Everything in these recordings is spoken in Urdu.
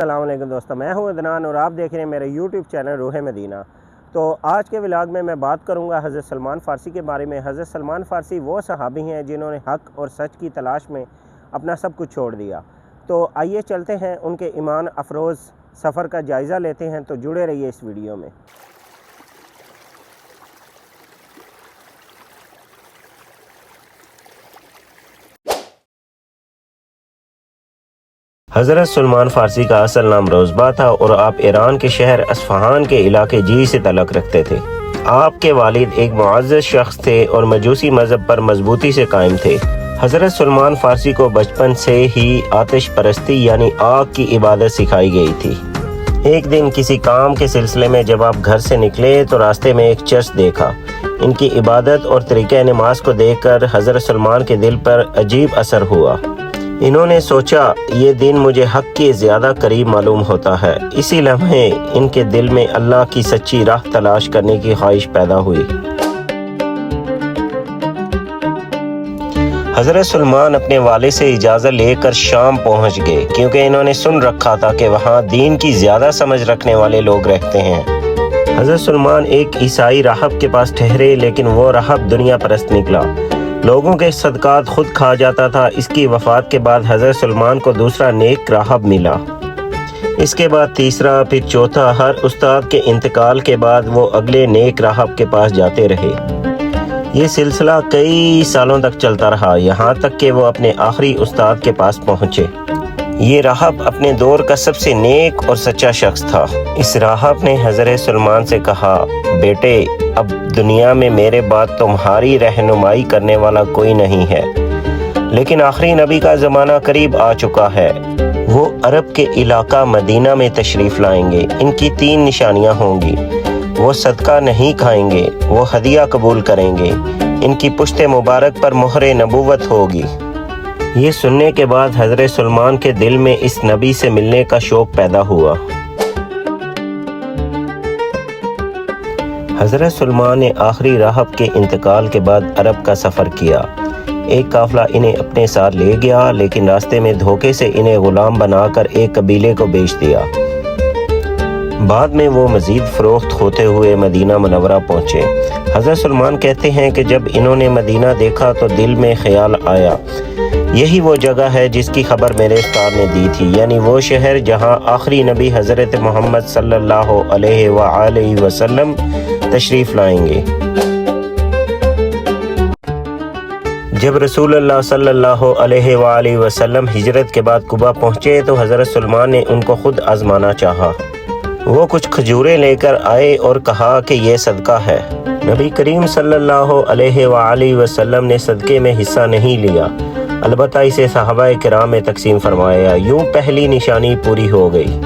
السلام علیکم دوستو، میں ہوں عدنان اور آپ دیکھ رہے ہیں میرے یوٹیوب چینل روح مدینہ۔ تو آج کے ولاگ میں میں بات کروں گا حضرت سلمان فارسی کے بارے میں۔ حضرت سلمان فارسی وہ صحابی ہیں جنہوں نے حق اور سچ کی تلاش میں اپنا سب کچھ چھوڑ دیا۔ تو آئیے چلتے ہیں، ان کے ایمان افروز سفر کا جائزہ لیتے ہیں۔ تو جڑے رہیے اس ویڈیو میں۔ حضرت سلمان فارسی کا اصل نام روزبا تھا اور آپ ایران کے شہر اسفہان کے علاقے جی سے تعلق رکھتے تھے۔ آپ کے والد ایک معزز شخص تھے اور مجوسی مذہب پر مضبوطی سے قائم تھے۔ حضرت سلمان فارسی کو بچپن سے ہی آتش پرستی یعنی آگ کی عبادت سکھائی گئی تھی۔ ایک دن کسی کام کے سلسلے میں جب آپ گھر سے نکلے تو راستے میں ایک چرچ دیکھا۔ ان کی عبادت اور طریقہ نماز کو دیکھ کر حضرت سلمان کے دل پر عجیب اثر ہوا۔ انہوں نے سوچا، یہ دن مجھے حق کے زیادہ قریب معلوم ہوتا ہے۔ اسی لمحے ان کے دل میں اللہ کی سچی راہ تلاش کرنے کی خواہش پیدا ہوئی۔ حضرت سلمان اپنے والد سے اجازت لے کر شام پہنچ گئے، کیونکہ انہوں نے سن رکھا تھا کہ وہاں دین کی زیادہ سمجھ رکھنے والے لوگ رہتے ہیں۔ حضرت سلمان ایک عیسائی راہب کے پاس ٹھہرے، لیکن وہ راہب دنیا پرست نکلا۔ لوگوں کے صدقات خود کھا جاتا تھا۔ اس کی وفات کے بعد حضرت سلمان کو دوسرا نیک راہب ملا۔ اس کے بعد تیسرا، پھر چوتھا، ہر استاد کے انتقال کے بعد وہ اگلے نیک راہب کے پاس جاتے رہے۔ یہ سلسلہ کئی سالوں تک چلتا رہا، یہاں تک کہ وہ اپنے آخری استاد کے پاس پہنچے۔ یہ راہب اپنے دور کا سب سے نیک اور سچا شخص تھا۔ اس راہب نے حضرت سلمان سے کہا، بیٹے، اب دنیا میں میرے بعد تمہاری رہنمائی کرنے والا کوئی نہیں ہے۔ لیکن آخری نبی کا زمانہ قریب آ چکا ہے۔ وہ عرب کے علاقہ مدینہ میں تشریف لائیں گے۔ ان کی تین نشانیاں ہوں گی۔ وہ صدقہ نہیں کھائیں گے، وہ ہدیہ قبول کریں گے۔ ان کی پشت مبارک پر مہر نبوت ہوگی۔ یہ سننے کے بعد حضرت سلمان کے دل میں اس نبی سے ملنے کا شوق پیدا ہوا۔ حضرت سلمان نے آخری راہب کے انتقال کے بعد عرب کا سفر کیا۔ ایک قافلہ انہیں اپنے ساتھ لے گیا، لیکن راستے میں دھوکے سے انہیں غلام بنا کر ایک قبیلے کو بیچ دیا۔ بعد میں وہ مزید فروخت ہوتے ہوئے مدینہ منورہ پہنچے۔ حضرت سلمان کہتے ہیں کہ جب انہوں نے مدینہ دیکھا تو دل میں خیال آیا۔ یہی وہ جگہ ہے جس کی خبر میرے استاد نے دی تھی یعنی وہ شہر جہاں آخری نبی حضرت محمد صلی اللہ علیہ وآلہ وسلم تشریف لائیں گے۔ جب رسول اللہ صلی اللہ علیہ وآلہ وسلم ہجرت کے بعد کبا پہنچے تو حضرت سلمان نے ان کو خود آزمانا چاہا۔ وہ کچھ کھجوریں لے کر آئے اور کہا کہ یہ صدقہ ہے۔ نبی کریم صلی اللہ علیہ وآلہ وسلم نے صدقے میں حصہ نہیں لیا۔ البتہ اسے صحابہ کرام میں تقسیم فرمایا، یوں پہلی نشانی پوری ہو گئی۔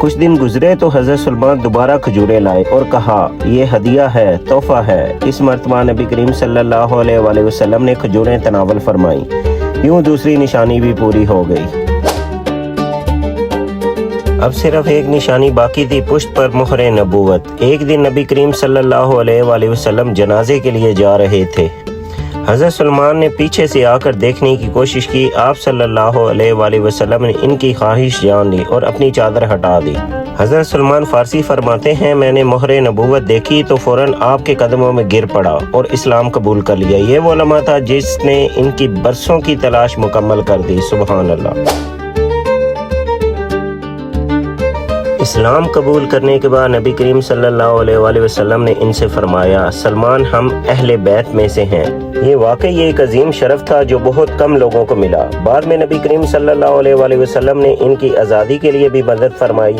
کچھ دن گزرے تو حضرت سلمان دوبارہ کھجورے لائے اور کہا، یہ ہدیہ ہے، تحفہ ہے۔ اس مرتبہ نبی کریم صلی اللہ علیہ وآلہ وسلم نے کھجوریں تناول فرمائی یوں دوسری نشانی بھی پوری ہو گئی۔ اب صرف ایک نشانی باقی تھی پشت پر مہر نبوت۔ ایک دن نبی کریم صلی اللہ علیہ وآلہ وسلم جنازے کے لیے جا رہے تھے۔ حضرت سلمان نے پیچھے سے آ کر دیکھنے کی کوشش کی۔ آپ صلی اللہ علیہ وآلہ وسلم نے ان کی خواہش جان لی اور اپنی چادر ہٹا دی۔ حضرت سلمان فارسی فرماتے ہیں، میں نے مہر نبوت دیکھی تو فوراً آپ کے قدموں میں گر پڑا اور اسلام قبول کر لیا۔ یہ وہ لمحہ تھا جس نے ان کی برسوں کی تلاش مکمل کر دی۔ سبحان اللہ۔ اسلام قبول کرنے کے بعد نبی کریم صلی اللہ علیہ وآلہ وسلم نے ان سے فرمایا، سلمان، ہم اہل بیت میں سے ہیں۔ یہ واقعی ایک عظیم شرف تھا جو بہت کم لوگوں کو ملا۔ بعد میں نبی کریم صلی اللہ علیہ وآلہ وسلم نے ان کی آزادی کے لیے بھی مدد فرمائی،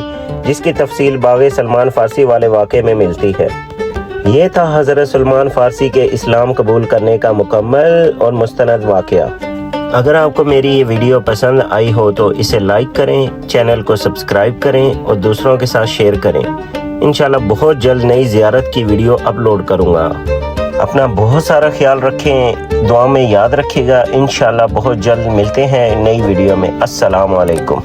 جس کی تفصیل باغ سلمان فارسی والے واقعے میں ملتی ہے۔ یہ تھا حضرت سلمان فارسی کے اسلام قبول کرنے کا مکمل اور مستند واقعہ۔ اگر آپ کو میری یہ ویڈیو پسند آئی ہو تو اسے لائک کریں، چینل کو سبسکرائب کریں اور دوسروں کے ساتھ شیئر کریں۔ انشاءاللہ بہت جلد نئی زیارت کی ویڈیو اپلوڈ کروں گا۔ اپنا بہت سارا خیال رکھیں، دعا میں یاد رکھے گا۔ انشاءاللہ بہت جلد ملتے ہیں نئی ویڈیو میں۔ السلام علیکم۔